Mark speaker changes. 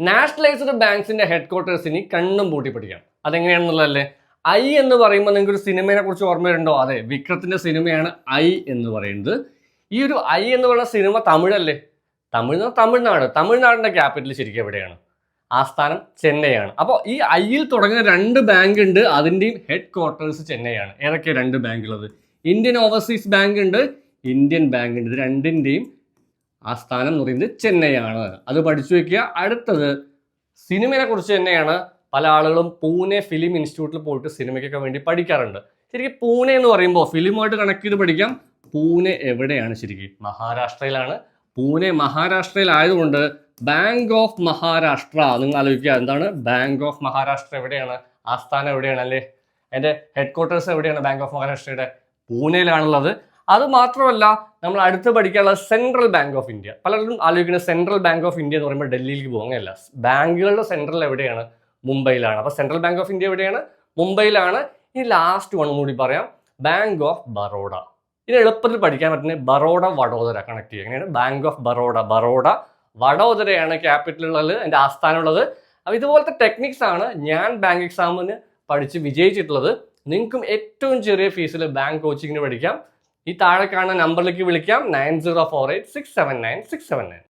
Speaker 1: Nationalised ബാങ്ക്സിന്റെ head ഇനി കണ്ണും പൂട്ടി പഠിക്കാം അതെങ്ങനെയാണെന്നുള്ളതല്ലേ? ഐ എന്ന് പറയുമ്പോൾ നിങ്ങൾക്ക് ഒരു സിനിമയെ കുറിച്ച് ഓർമ്മയുണ്ടോ? അതെ വിക്രത്തിന്റെ സിനിമയാണ് ഐ എന്ന് പറയുന്നത്. ഈ ഒരു ഐ എന്ന് പറയുന്ന സിനിമ തമിഴല്ലേ? തമിഴ് തമിഴ്നാട്. തമിഴ്നാടിന്റെ ക്യാപിറ്റൽ ശരിക്കും എവിടെയാണ്? സ്ഥാനം ചെന്നൈയാണ്. അപ്പോൾ ഈ ഐയിൽ തുടങ്ങുന്ന രണ്ട് ബാങ്ക് ഉണ്ട്. അതിന്റെയും ഹെഡ് ക്വാർട്ടേഴ്സ് ചെന്നൈയാണ്. ഏതൊക്കെ രണ്ട് ബാങ്ക് ഉള്ളത് ഇന്ത്യൻ ഓവർസീസ് ബാങ്ക് ഉണ്ട് ഇന്ത്യൻ ബാങ്ക് ഉണ്ട്. ഇത് രണ്ടിന്റെയും ആസ്ഥാനം എന്ന് പറയുന്നത് ചെന്നൈയാണ്. അത് പഠിച്ചു വെക്കുക. അടുത്തത് സിനിമയെ കുറിച്ച് തന്നെയാണ് പല ആളുകളും പൂനെ ഫിലിം ഇൻസ്റ്റിറ്റ്യൂട്ടിൽ പോയിട്ട് സിനിമയ്ക്കൊക്കെ വേണ്ടി പഠിക്കാറുണ്ട്. ശരിക്കും പൂനെ എന്ന് പറയുമ്പോൾ ഫിലിമുമായിട്ട് കണക്ട് ചെയ്ത് പഠിക്കാം. പൂനെ എവിടെയാണ് ശരിക്കും? മഹാരാഷ്ട്രയിലാണ്. പൂനെ മഹാരാഷ്ട്രയിലായതുകൊണ്ട് ബാങ്ക് ഓഫ് മഹാരാഷ്ട്ര നിങ്ങൾ ആലോചിക്കുക എന്താണ്? ബാങ്ക് ഓഫ് മഹാരാഷ്ട്ര എവിടെയാണ്? ആസ്ഥാനം എവിടെയാണ് അല്ലേ? അതിന്റെ ഹെഡ് ക്വാർട്ടേഴ്സ് എവിടെയാണ് ബാങ്ക് ഓഫ് മഹാരാഷ്ട്രയുടെ പൂനെയിലാണുള്ളത്. അത് മാത്രമല്ല നമ്മൾ അടുത്ത് പഠിക്കാനുള്ള സെൻട്രൽ ബാങ്ക് ഓഫ് ഇന്ത്യ പലരും ആലോചിക്കുന്നത് സെൻട്രൽ ബാങ്ക് ഓഫ് ഇന്ത്യ എന്ന് പറയുമ്പോൾ ഡൽഹിയിലേക്ക് പോകുന്നതല്ല ബാങ്കുകളുടെ സെൻട്രൽ എവിടെയാണ്? മുംബൈയിലാണ്. അപ്പോൾ സെൻട്രൽ ബാങ്ക് ഓഫ് ഇന്ത്യ എവിടെയാണ്? മുംബൈയിലാണ്. ഇനി ലാസ്റ്റ് വൺ കൂടി പറയാം. ബാങ്ക് ഓഫ് ബറോഡ ഇത് എളുപ്പത്തിൽ പഠിക്കാൻ പറ്റുന്ന ബറോഡ വഡോദര കണക്ട് ചെയ്യുക. എങ്ങനെയാണ്? ബാങ്ക് ഓഫ് ബറോഡ ബറോഡ വഡോദരയാണ് ക്യാപിറ്റൽ ഉള്ളത് എന്റെ ആസ്ഥാനമുള്ളത് അപ്പോൾ ഇതുപോലത്തെ ടെക്നിക്സ് ആണ് ഞാൻ ബാങ്ക് എക്സാമിന് പഠിച്ച് വിജയിച്ചിട്ടുള്ളത്. നിങ്ങൾക്കും ഏറ്റവും ചെറിയ ഫീസിൽ ബാങ്ക് കോച്ചിങ്ങിന് പഠിക്കാം. ഈ താഴെ കാണുന്ന നമ്പറിലേക്ക് വിളിക്കാം. Nine zero four eight six seven nine six seven nine